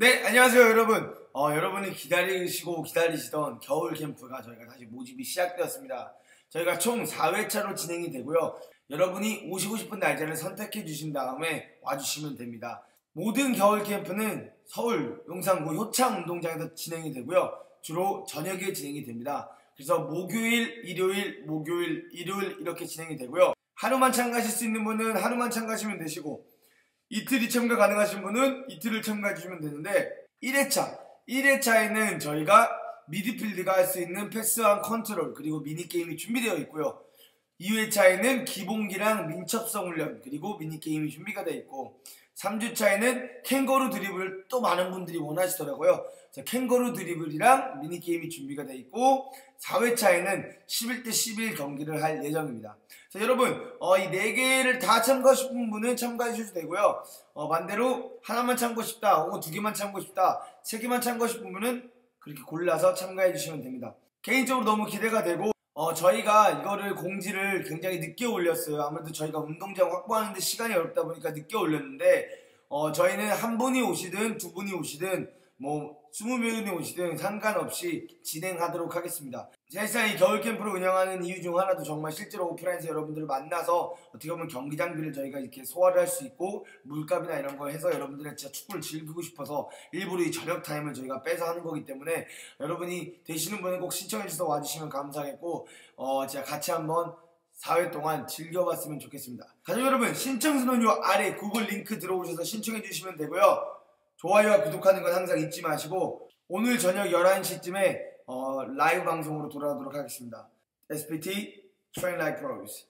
네, 안녕하세요, 여러분. 어, 여러분이 기다리시고 기다리시던 겨울 캠프가 저희가 다시 모집이 시작되었습니다. 저희가 총 4회차로 진행이 되고요. 여러분이 오시고 싶은 날짜를 선택해 주신 다음에 와주시면 됩니다. 모든 겨울 캠프는 서울 용산구 효창 운동장에서 진행이 되고요. 주로 저녁에 진행이 됩니다. 그래서 목요일, 일요일, 목요일, 일요일 이렇게 진행이 되고요. 하루만 참가하실 수 있는 분은 하루만 참가하시면 되시고 이틀이 참가 가능하신 분은 이틀을 참가해 주시면 되는데 1회차 1회차에는 저희가 미드필드가 할 수 있는 패스왕 컨트롤 그리고 미니게임이 준비되어 있고요 2회차에는 기본기랑 민첩성 훈련 그리고 미니게임이 준비가 되어 있고 3주차에는 캥거루 드리블을 또 많은 분들이 원하시더라고요. 캥거루 드리블이랑 미니게임이 준비가 되어 있고 4회차에는 11대 11 경기를 할 예정입니다. 자, 여러분 어, 이 4개를 다 참가하고 싶은 분은 참가해 주셔도 되고요. 어, 반대로 하나만 참고 싶다 혹은 두 개만 참고 싶다 세 개만 참고 싶은 분은 그렇게 골라서 참가해 주시면 됩니다. 개인적으로 너무 기대가 되고 어, 저희가 이거를 공지를 굉장히 늦게 올렸어요. 아무래도 저희가 운동장 확보하는데 시간이 어렵다 보니까 늦게 올렸는데 어, 저희는 한 분이 오시든 두 분이 오시든 뭐 20명이 오시든 상관없이 진행하도록 하겠습니다. 사실상 이 겨울 캠프를 운영하는 이유 중 하나도 정말 실제로 오프라인에서 여러분들을 만나서 어떻게 보면 경기 장비를 저희가 이렇게 소화를 할 수 있고 물값이나 이런 걸 해서 여러분들의 진짜 축구를 즐기고 싶어서 일부러 이 저녁 타임을 저희가 빼서 하는 거기 때문에 여러분이 되시는 분은 꼭 신청해 주셔서 와주시면 감사하겠고 어 제가 같이 한번 4회 동안 즐겨봤으면 좋겠습니다. 가족 여러분 신청서는 요 아래 구글 링크 들어오셔서 신청해 주시면 되고요. 좋아요와 구독하는 건 항상 잊지 마시고 오늘 저녁 11시쯤에 어, 라이브 방송으로 돌아오도록 하겠습니다. SPT Train Like Pros